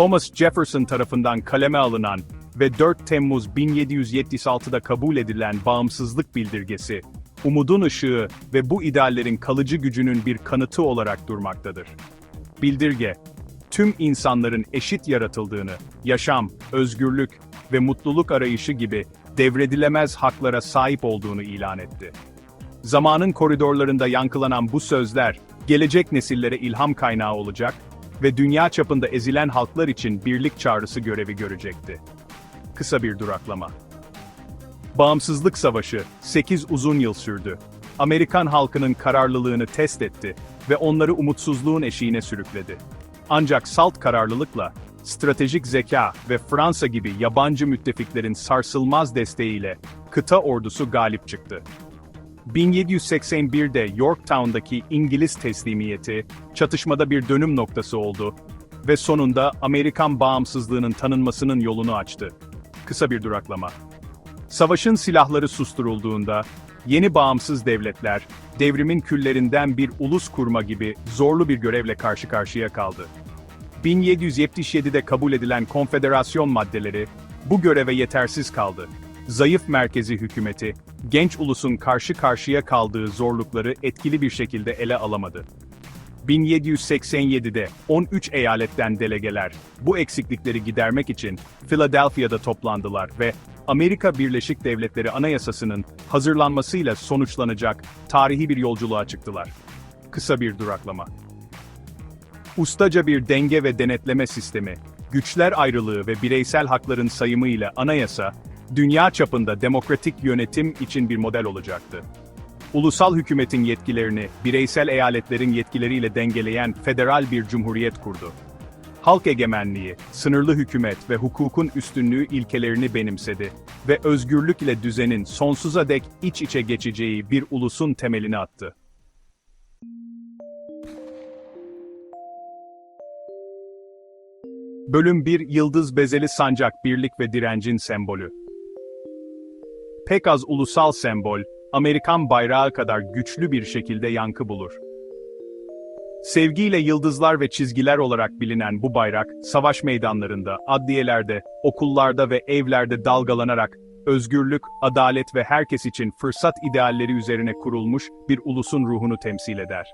Thomas Jefferson tarafından kaleme alınan ve 4 Temmuz 1776'da kabul edilen bağımsızlık bildirgesi, umudun ışığı ve bu ideallerin kalıcı gücünün bir kanıtı olarak durmaktadır. Bildirge, tüm insanların eşit yaratıldığını, yaşam, özgürlük ve mutluluk arayışı gibi devredilemez haklara sahip olduğunu ilan etti. Zamanın koridorlarında yankılanan bu sözler, gelecek nesillere ilham kaynağı olacak ve dünya çapında ezilen halklar için birlik çağrısı görevi görecekti. Kısa bir duraklama. Bağımsızlık Savaşı 8 uzun yıl sürdü. Amerikan halkının kararlılığını test etti ve onları umutsuzluğun eşiğine sürükledi. Ancak salt kararlılıkla, stratejik zeka ve Fransa gibi yabancı müttefiklerin sarsılmaz desteğiyle kıta ordusu galip çıktı. 1781'de Yorktown'daki İngiliz teslimiyeti, çatışmada bir dönüm noktası oldu ve sonunda Amerikan bağımsızlığının tanınmasının yolunu açtı. Kısa bir duraklama. Savaşın silahları susturulduğunda, yeni bağımsız devletler, devrimin küllerinden bir ulus kurma gibi zorlu bir görevle karşı karşıya kaldı. 1777'de kabul edilen konfederasyon maddeleri, bu göreve yetersiz kaldı. Zayıf merkezi hükümeti, genç ulusun karşı karşıya kaldığı zorlukları etkili bir şekilde ele alamadı. 1787'de 13 eyaletten delegeler bu eksiklikleri gidermek için Philadelphia'da toplandılar ve Amerika Birleşik Devletleri Anayasası'nın hazırlanmasıyla sonuçlanacak tarihi bir yolculuğa çıktılar. Kısa bir duraklama. Ustaca bir denge ve denetleme sistemi, güçler ayrılığı ve bireysel hakların sayımı ile anayasa, dünya çapında demokratik yönetim için bir model olacaktı. Ulusal hükümetin yetkilerini bireysel eyaletlerin yetkileriyle dengeleyen federal bir cumhuriyet kurdu. Halk egemenliği, sınırlı hükümet ve hukukun üstünlüğü ilkelerini benimsedi ve özgürlük ile düzenin sonsuza dek iç içe geçeceği bir ulusun temelini attı. Bölüm 1 Yıldız bezeli sancak birlik ve direncin sembolü. Pek az ulusal sembol, Amerikan bayrağı kadar güçlü bir şekilde yankı bulur. Sevgiyle yıldızlar ve çizgiler olarak bilinen bu bayrak, savaş meydanlarında, adliyelerde, okullarda ve evlerde dalgalanarak, özgürlük, adalet ve herkes için fırsat idealleri üzerine kurulmuş bir ulusun ruhunu temsil eder.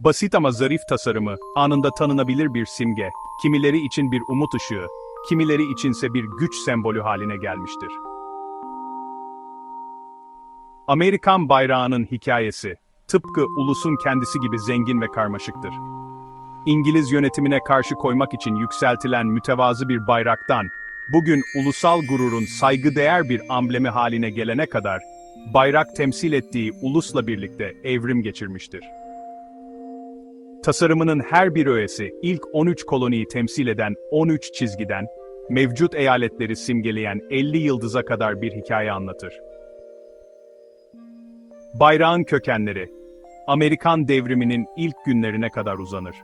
Basit ama zarif tasarımı, anında tanınabilir bir simge, kimileri için bir umut ışığı, kimileri içinse bir güç sembolü haline gelmiştir. Amerikan bayrağının hikayesi, tıpkı ulusun kendisi gibi zengin ve karmaşıktır. İngiliz yönetimine karşı koymak için yükseltilen mütevazı bir bayraktan, bugün ulusal gururun saygıdeğer bir amblemi haline gelene kadar, bayrak temsil ettiği ulusla birlikte evrim geçirmiştir. Tasarımının her bir öğesi, ilk 13 koloniyi temsil eden 13 çizgiden, mevcut eyaletleri simgeleyen 50 yıldıza kadar bir hikaye anlatır. Bayrağın kökenleri, Amerikan devriminin ilk günlerine kadar uzanır.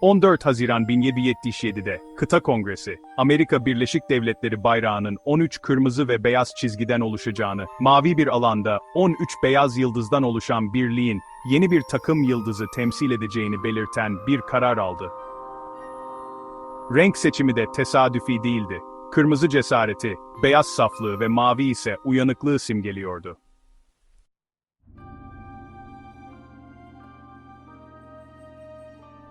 14 Haziran 1777'de Kıta Kongresi, Amerika Birleşik Devletleri bayrağının 13 kırmızı ve beyaz çizgiden oluşacağını, mavi bir alanda 13 beyaz yıldızdan oluşan birliğin yeni bir takım yıldızı temsil edeceğini belirten bir karar aldı. Renk seçimi de tesadüfi değildi. Kırmızı cesareti, beyaz saflığı ve mavi ise uyanıklığı simgeliyordu.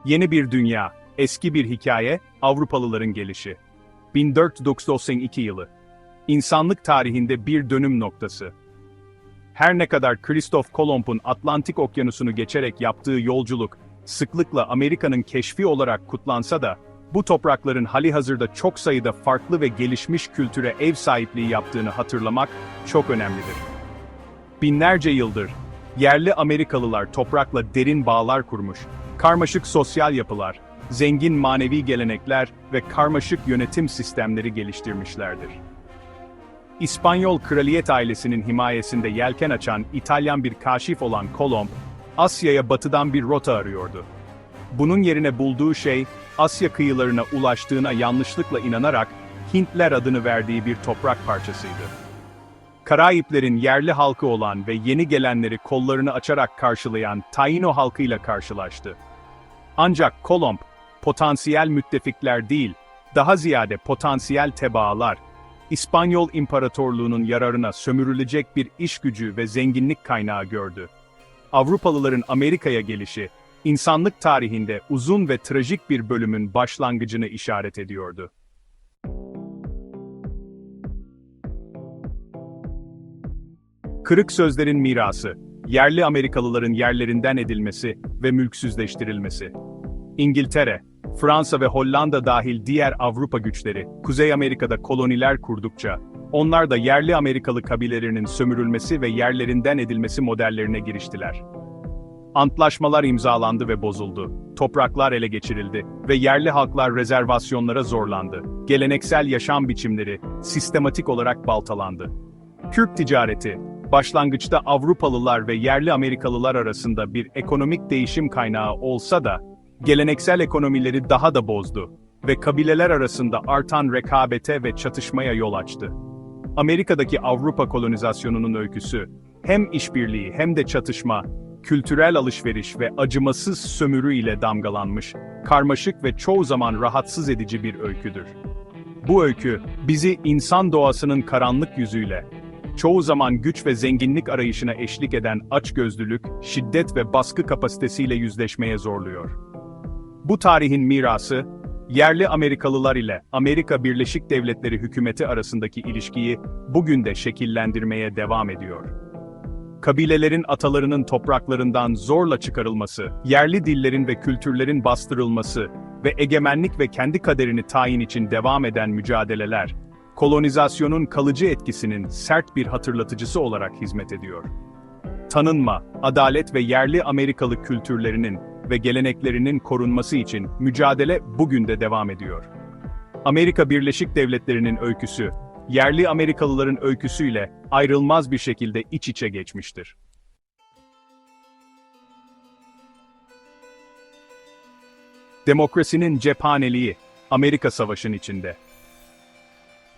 Yeni bir dünya, eski bir hikaye, Avrupalıların gelişi. 1492 yılı. İnsanlık tarihinde bir dönüm noktası. Her ne kadar Kristof Kolomb'un Atlantik Okyanusu'nu geçerek yaptığı yolculuk, sıklıkla Amerika'nın keşfi olarak kutlansa da, bu toprakların halihazırda çok sayıda farklı ve gelişmiş kültüre ev sahipliği yaptığını hatırlamak çok önemlidir. Binlerce yıldır, yerli Amerikalılar toprakla derin bağlar kurmuş, karmaşık sosyal yapılar, zengin manevi gelenekler ve karmaşık yönetim sistemleri geliştirmişlerdir. İspanyol kraliyet ailesinin himayesinde yelken açan İtalyan bir kaşif olan Kolomb, Asya'ya batıdan bir rota arıyordu. Bunun yerine bulduğu şey, Asya kıyılarına ulaştığına yanlışlıkla inanarak Hintler adını verdiği bir toprak parçasıydı. Karayiplerin yerli halkı olan ve yeni gelenleri kollarını açarak karşılayan Taino halkıyla karşılaştı. Ancak Kolomb, potansiyel müttefikler değil, daha ziyade potansiyel tebaalar, İspanyol İmparatorluğu'nun yararına sömürülecek bir iş gücü ve zenginlik kaynağı gördü. Avrupalıların Amerika'ya gelişi, insanlık tarihinde uzun ve trajik bir bölümün başlangıcını işaret ediyordu. Kırık sözlerin mirası, yerli Amerikalıların yerlerinden edilmesi ve mülksüzleştirilmesi. İngiltere, Fransa ve Hollanda dahil diğer Avrupa güçleri, Kuzey Amerika'da koloniler kurdukça, onlar da yerli Amerikalı kabilelerinin sömürülmesi ve yerlerinden edilmesi modellerine giriştiler. Antlaşmalar imzalandı ve bozuldu. Topraklar ele geçirildi ve yerli halklar rezervasyonlara zorlandı. Geleneksel yaşam biçimleri sistematik olarak baltalandı. Kürk ticareti, başlangıçta Avrupalılar ve yerli Amerikalılar arasında bir ekonomik değişim kaynağı olsa da, geleneksel ekonomileri daha da bozdu ve kabileler arasında artan rekabete ve çatışmaya yol açtı. Amerika'daki Avrupa kolonizasyonunun öyküsü, hem işbirliği hem de çatışma, kültürel alışveriş ve acımasız sömürü ile damgalanmış, karmaşık ve çoğu zaman rahatsız edici bir öyküdür. Bu öykü, bizi insan doğasının karanlık yüzüyle, çoğu zaman güç ve zenginlik arayışına eşlik eden açgözlülük, şiddet ve baskı kapasitesiyle yüzleşmeye zorluyor. Bu tarihin mirası, yerli Amerikalılar ile Amerika Birleşik Devletleri hükümeti arasındaki ilişkiyi bugün de şekillendirmeye devam ediyor. Kabilelerin atalarının topraklarından zorla çıkarılması, yerli dillerin ve kültürlerin bastırılması ve egemenlik ve kendi kaderini tayin için devam eden mücadeleler, kolonizasyonun kalıcı etkisinin sert bir hatırlatıcısı olarak hizmet ediyor. Tanınma, adalet ve yerli Amerikalı kültürlerinin ve geleneklerinin korunması için mücadele bugün de devam ediyor. Amerika Birleşik Devletleri'nin öyküsü, yerli Amerikalıların öyküsüyle ayrılmaz bir şekilde iç içe geçmiştir. Demokrasinin cephaneliği, Amerika Savaşı'nın içinde.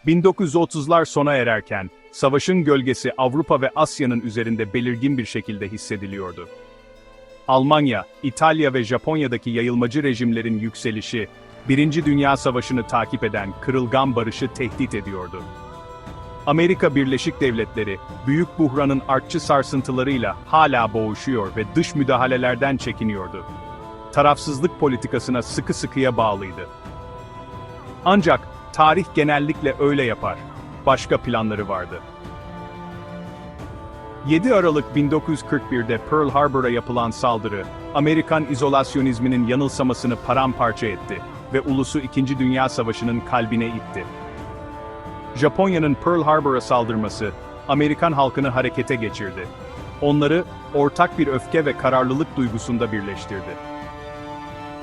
1930'lar sona ererken, savaşın gölgesi Avrupa ve Asya'nın üzerinde belirgin bir şekilde hissediliyordu. Almanya, İtalya ve Japonya'daki yayılmacı rejimlerin yükselişi, Birinci Dünya Savaşı'nı takip eden kırılgan barışı tehdit ediyordu. Amerika Birleşik Devletleri, büyük buhranın artçı sarsıntılarıyla hala boğuşuyor ve dış müdahalelerden çekiniyordu. Tarafsızlık politikasına sıkı sıkıya bağlıydı. Ancak tarih genellikle öyle yapar. Başka planları vardı. 7 Aralık 1941'de Pearl Harbor'a yapılan saldırı, Amerikan izolasyonizminin yanılsamasını paramparça etti ve ulusu 2. Dünya Savaşı'nın kalbine itti. Japonya'nın Pearl Harbor'a saldırması, Amerikan halkını harekete geçirdi. Onları, ortak bir öfke ve kararlılık duygusunda birleştirdi.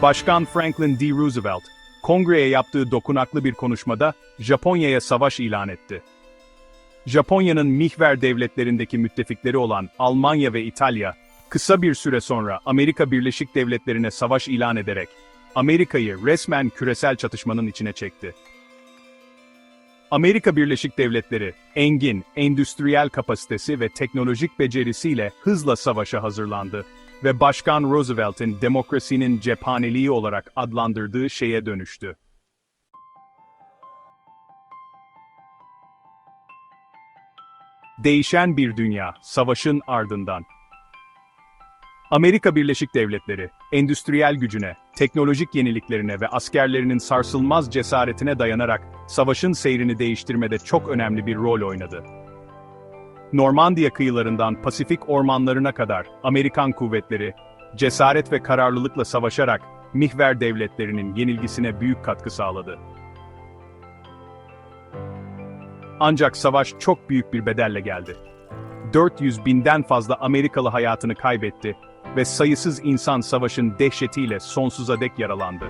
Başkan Franklin D. Roosevelt, kongreye yaptığı dokunaklı bir konuşmada Japonya'ya savaş ilan etti. Japonya'nın mihver devletlerindeki müttefikleri olan Almanya ve İtalya, kısa bir süre sonra Amerika Birleşik Devletleri'ne savaş ilan ederek, Amerika'yı resmen küresel çatışmanın içine çekti. Amerika Birleşik Devletleri, engin, endüstriyel kapasitesi ve teknolojik becerisiyle hızla savaşa hazırlandı ve Başkan Roosevelt'in demokrasinin cephaneliği olarak adlandırdığı şeye dönüştü. Değişen bir dünya, savaşın ardından. Amerika Birleşik Devletleri, endüstriyel gücüne, teknolojik yeniliklerine ve askerlerinin sarsılmaz cesaretine dayanarak savaşın seyrini değiştirmede çok önemli bir rol oynadı. Normandiya kıyılarından Pasifik ormanlarına kadar Amerikan kuvvetleri, cesaret ve kararlılıkla savaşarak mihver devletlerinin yenilgisine büyük katkı sağladı. Ancak savaş çok büyük bir bedelle geldi. 400 binden fazla Amerikalı hayatını kaybetti ve sayısız insan savaşın dehşetiyle sonsuza dek yaralandı.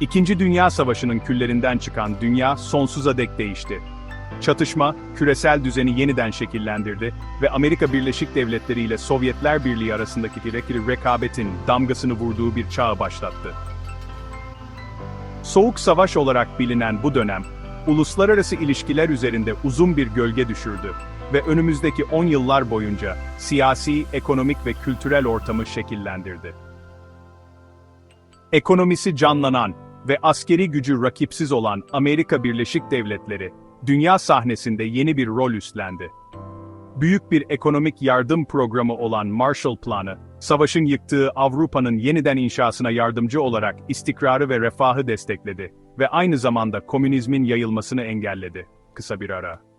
İkinci Dünya Savaşı'nın küllerinden çıkan dünya sonsuza dek değişti. Çatışma, küresel düzeni yeniden şekillendirdi ve Amerika Birleşik Devletleri ile Sovyetler Birliği arasındaki direkli rekabetin damgasını vurduğu bir çağı başlattı. Soğuk Savaş olarak bilinen bu dönem, uluslararası ilişkiler üzerinde uzun bir gölge düşürdü ve önümüzdeki 10 yıllar boyunca siyasi, ekonomik ve kültürel ortamı şekillendirdi. Ekonomisi canlanan ve askeri gücü rakipsiz olan Amerika Birleşik Devletleri, dünya sahnesinde yeni bir rol üstlendi. Büyük bir ekonomik yardım programı olan Marshall Planı, savaşın yıktığı Avrupa'nın yeniden inşasına yardımcı olarak istikrarı ve refahı destekledi ve aynı zamanda komünizmin yayılmasını engelledi. Kısa bir ara.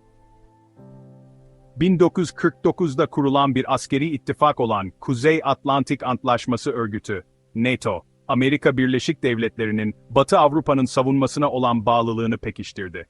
1949'da kurulan bir askeri ittifak olan Kuzey Atlantik Antlaşması Örgütü, NATO, Amerika Birleşik Devletleri'nin Batı Avrupa'nın savunmasına olan bağlılığını pekiştirdi.